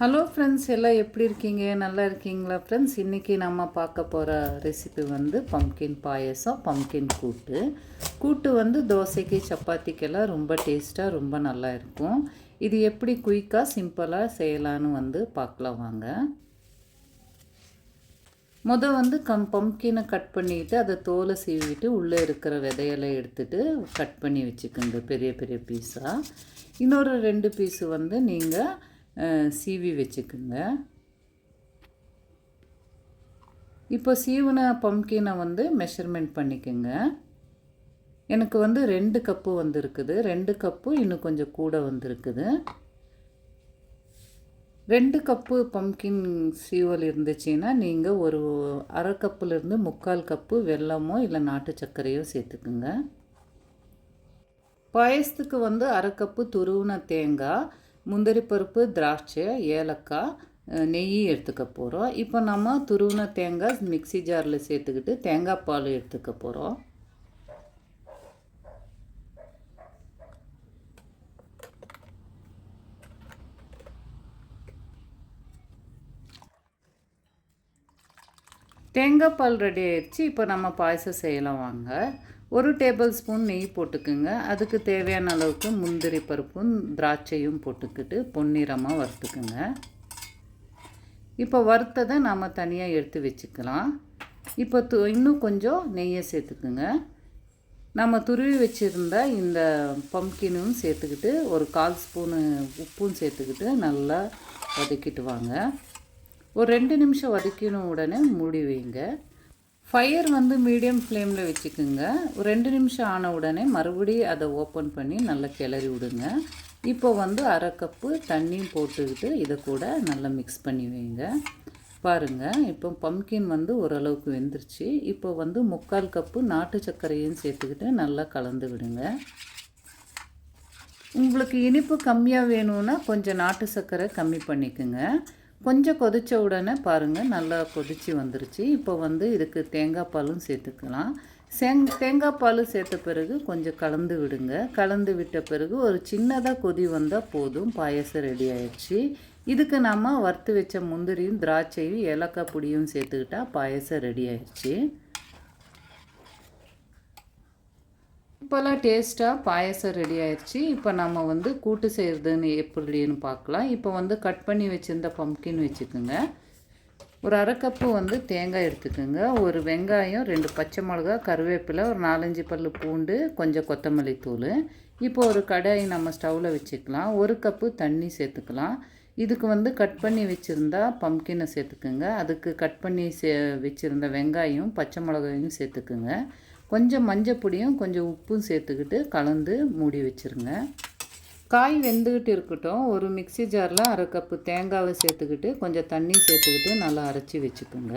Hello friends எல்லாம் எப்படி இருக்கீங்க? நல்லா இருக்கீங்களா ஃப்ரெண்ட்ஸ் இன்றைக்கி நம்ம பார்க்க போகிற ரெசிபி வந்து பம்கின் பாயசம் பம்கின் கூட்டு. கூட்டு வந்து தோசைக்கு சப்பாத்திக்கெல்லாம் ரொம்ப டேஸ்ட்டாக ரொம்ப நல்லா இருக்கும். இது எப்படி குயிக்காக சிம்பிளாக செய்யலான்னு வந்து பார்க்கலாம் வாங்க. முத வந்து கம் பம்கினை கட் பண்ணிவிட்டு அதை தோலை சீவிட்டு உள்ளே இருக்கிற விதையெல்லாம் எடுத்துட்டு கட் பண்ணி வச்சுக்கோங்க பெரிய பெரிய பீஸாக இன்னொரு ரெண்டு பீஸு வந்து நீங்கள் சீவி வச்சுக்குங்க. இப்போ சீவன பம்கினை வந்து மெஷர்மெண்ட் பண்ணிக்கோங்க. எனக்கு வந்து ரெண்டு கப்பு வந்திருக்குது. ரெண்டு கப்பு இன்னும் கொஞ்சம் கூட வந்திருக்குது. ரெண்டு கப்பு பம்கின் சீவல் இருந்துச்சுன்னா நீங்கள் ஒரு அரை கப்புலேருந்து முக்கால் கப்பு வெல்லமோ இல்லை நாட்டு சர்க்கரையோ சேர்த்துக்குங்க. பாயசத்துக்கு வந்து அரை கப்பு துருவின தேங்காய் முந்திரி பருப்பு திராட்சை ஏலக்காய் நெய் எடுத்துக்க போகிறோம் இப்போ நம்ம துருவின தேங்காய் மிக்சி ஜாரில் சேர்த்துக்கிட்டு தேங்காய் பால் எடுத்துக்க போகிறோம் தேங்காய் பால் ரெடி ஆயிடுச்சு. இப்போ நம்ம பாயசம் செய்யலாம் வாங்க. ஒரு டேபிள் ஸ்பூன் நெய் போட்டுக்குங்க. அதுக்கு தேவையான அளவுக்கு முந்திரி பருப்பும் திராட்சையும் போட்டுக்கிட்டு பொன்னிறமாக வறுத்துக்குங்க. இப்போ வறுத்ததை நாம் தனியாக எடுத்து வச்சுக்கலாம். இப்போ து இன்னும் கொஞ்சம் நெய்யை சேர்த்துக்குங்க. நம்ம துருவி வச்சுருந்த இந்த பம்கினும் சேர்த்துக்கிட்டு ஒரு கால் ஸ்பூனு உப்பும் சேர்த்துக்கிட்டு நல்லா வதக்கிட்டு வாங்க. ஒரு ரெண்டு நிமிஷம் வதக்கின உடனே மூடி வைங்க. ஃபயர் வந்து மீடியம் ஃப்ளேமில் வச்சுக்கோங்க. ஒரு ரெண்டு நிமிஷம் ஆன உடனே மறுபடியும் அதை ஓப்பன் பண்ணி நல்லா கிளறி விடுங்க. இப்போ வந்து அரை கப்பு தண்ணியும் போட்டுக்கிட்டு இதை கூட நல்லா மிக்ஸ் பண்ணி வைங்க. பாருங்கள் இப்போ பம்கின் வந்து ஓரளவுக்கு வெந்துருச்சு. இப்போ வந்து முக்கால் கப்பு நாட்டு சர்க்கரையும் சேர்த்துக்கிட்டு நல்லா கலந்து விடுங்க. உங்களுக்கு இனிப்பு கம்மியாக வேணும்னா கொஞ்சம் நாட்டு சர்க்கரை கம்மி பண்ணிக்கோங்க. கொஞ்சம் கொதித்த உடனே பாருங்கள் நல்லா கொதித்து வந்துருச்சு. இப்போ வந்து இதுக்கு தேங்காய் பாலும் சேர்த்துக்கலாம். செங் தேங்காய் பால் சேர்த்த பிறகு கொஞ்சம் கலந்து விடுங்க. கலந்து விட்ட பிறகு ஒரு சின்னதாக கொதி வந்தால் போதும். பாயசம் ரெடி ஆயிடுச்சு. இதுக்கு நம்ம வறுத்து வச்ச முந்திரியும் திராட்சையும் ஏலக்காய் பொடியும் சேர்த்துக்கிட்டா பாயசம் ரெடி ஆயிடுச்சு. இப்போல்லாம் டேஸ்ட்டாக பாயசம் ரெடி ஆயிடுச்சு இப்போ நம்ம வந்து கூட்டு செய்கிறதுன்னு எப்படின்னு பார்க்கலாம் இப்போ வந்து கட் பண்ணி வச்சுருந்த பம்கின் வச்சுக்கோங்க. ஒரு அரை கப்பு வந்து தேங்காய் எடுத்துக்கோங்க. ஒரு வெங்காயம் ரெண்டு பச்சை மிளகா கருவேப்பிலை ஒரு நாலஞ்சு பல் பூண்டு கொஞ்சம் கொத்தமல்லி தூள். இப்போ ஒரு கடாய் நம்ம ஸ்டவ்வில் வச்சுக்கலாம். ஒரு கப்பு தண்ணி சேர்த்துக்கலாம். இதுக்கு வந்து கட் பண்ணி வச்சுருந்தா பம்கினை சேர்த்துக்குங்க. அதுக்கு கட் பண்ணி சே வச்சுருந்த வெங்காயம் பச்சை மிளகாயும் சேர்த்துக்குங்க. கொஞ்சம் மஞ்சள் பொடியும் கொஞ்சம் உப்பும் சேர்த்துக்கிட்டு கலந்து மூடி வச்சுருங்க. காய் வெந்துக்கிட்டு இருக்கட்டும். ஒரு மிக்சி ஜாரில் அரை கப்பு தேங்காவை சேர்த்துக்கிட்டு கொஞ்சம் தண்ணி சேர்த்துக்கிட்டு நல்லா அரைச்சி வச்சுக்கோங்க.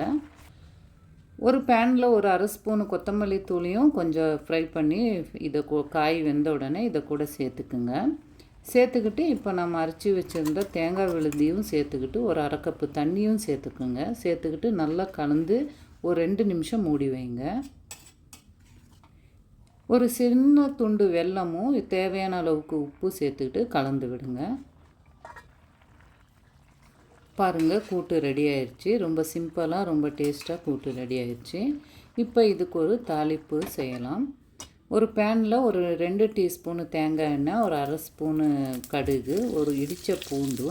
ஒரு பேனில் ஒரு அரை ஸ்பூனு கொத்தமல்லி தூளையும் கொஞ்சம் ஃப்ரை பண்ணி இதை காய் வெந்த உடனே இதை கூட சேர்த்துக்குங்க. சேர்த்துக்கிட்டு இப்போ நம்ம அரைச்சி வச்சுருந்த தேங்காய் விழுந்தியும் சேர்த்துக்கிட்டு ஒரு அரை கப்பு தண்ணியும் சேர்த்துக்குங்க. சேர்த்துக்கிட்டு நல்லா கலந்து ஒரு ரெண்டு நிமிஷம் மூடி வைங்க. ஒரு சின்ன துண்டு வெல்லமும் தேவையான அளவுக்கு உப்பு சேர்த்துக்கிட்டு கலந்து விடுங்க. பாருங்கள் கூட்டு ரெடி ஆயிடுச்சு ரொம்ப சிம்பிளாக ரொம்ப டேஸ்ட்டாக கூட்டு ரெடி ஆயிடுச்சு இப்போ இதுக்கு ஒரு தாளிப்பு செய்யலாம். ஒரு பேனில் ஒரு ரெண்டு டீஸ்பூனு தேங்காய் எண்ணெய் ஒரு அரை ஸ்பூனு கடுகு ஒரு இடித்த பூண்டு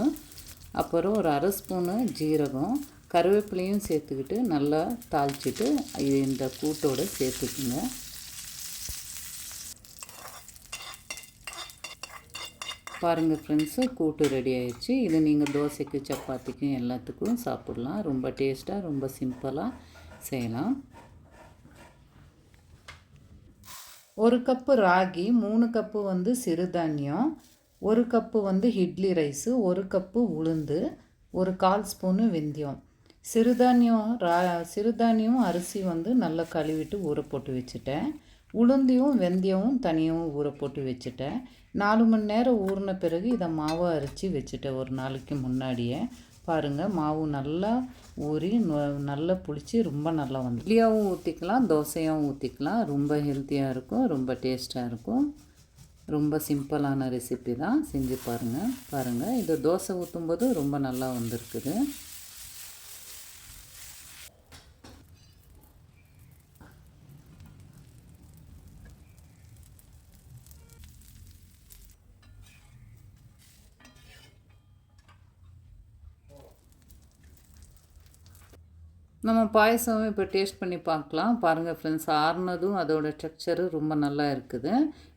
அப்புறம் ஒரு அரை ஸ்பூனு ஜீரகம் கருவேப்பிலையும் சேர்த்துக்கிட்டு நல்லா தாளிச்சிட்டு இந்த கூட்டோடு சேர்த்துக்குங்க. பாருங்கள் ஃப்ரெண்ட்ஸு கூட்டு ரெடி ஆயிடுச்சு. இது நீங்கள் தோசைக்கு சப்பாத்திக்கும் எல்லாத்துக்கும் சாப்பிட்லாம். ரொம்ப டேஸ்ட்டாக ரொம்ப சிம்பிளாக செய்யலாம். ஒரு கப்பு ராகி மூணு கப்பு வந்து சிறுதானியம் ஒரு கப்பு வந்து இட்லி ரைஸு ஒரு கப்பு உளுந்து ஒரு கால் ஸ்பூனு வெந்தயம். சிறுதானியம் ரா சிறுதானியம் அரிசி வந்து நல்லா கழுவிட்டு ஊற போட்டு வச்சுட்டேன். உளுந்தியும் வெந்தயமும் தனியாகவும் ஊற போட்டு வச்சுட்டேன். நாலு மணி நேரம் ஊறின பிறகு இதை மாவை அரைச்சி வச்சுட்டேன் ஒரு நாளைக்கு முன்னாடியே. பாருங்கள் மாவு நல்லா ஊறி நல்லா புளிச்சு ரொம்ப நல்லா வந்து இட்லியாகவும் ஊற்றிக்கலாம் தோசையாகவும் ஊற்றிக்கலாம் ரொம்ப ஹெல்த்தியாக இருக்கும் ரொம்ப டேஸ்ட்டாக இருக்கும். ரொம்ப சிம்பிளான ரெசிபி தான். செஞ்சு பாருங்கள் பாருங்கள் இது தோசை ஊற்றும்போது ரொம்ப நல்லா வந்திருக்குது. நம்ம பாயசம் இப்போ டேஸ்ட் பண்ணி பார்க்கலாம். பாருங்கள் ஃப்ரெண்ட்ஸ் ஆறுனதும் அதோடய டெக்ஸ்சரு ரொம்ப நல்லா இருக்குது.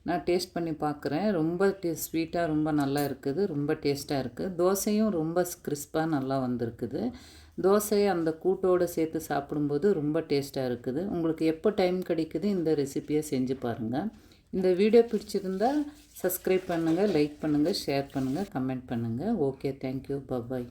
நான் டேஸ்ட் பண்ணி பார்க்குறேன். ரொம்ப டே ஸ்வீட்டாக ரொம்ப நல்லா இருக்குது. ரொம்ப டேஸ்ட்டாக இருக்குது தோசையும் ரொம்ப கிறிஸ்பாக நல்லா வந்திருக்குது. தோசையை அந்த கூட்டோடு சேர்த்து சாப்பிடும்போது ரொம்ப டேஸ்ட்டாக இருக்குது. உங்களுக்கு எப்போ டைம் கிடைக்குது இந்த ரெசிப்பியை செஞ்சு பாருங்கள் இந்த வீடியோ பிடிச்சிருந்தா சப்ஸ்கிரைப் பண்ணுங்கள் லைக் பண்ணுங்கள் ஷேர் பண்ணுங்கள் கமெண்ட் பண்ணுங்கள் ஓகே தேங்க்யூ பபாய்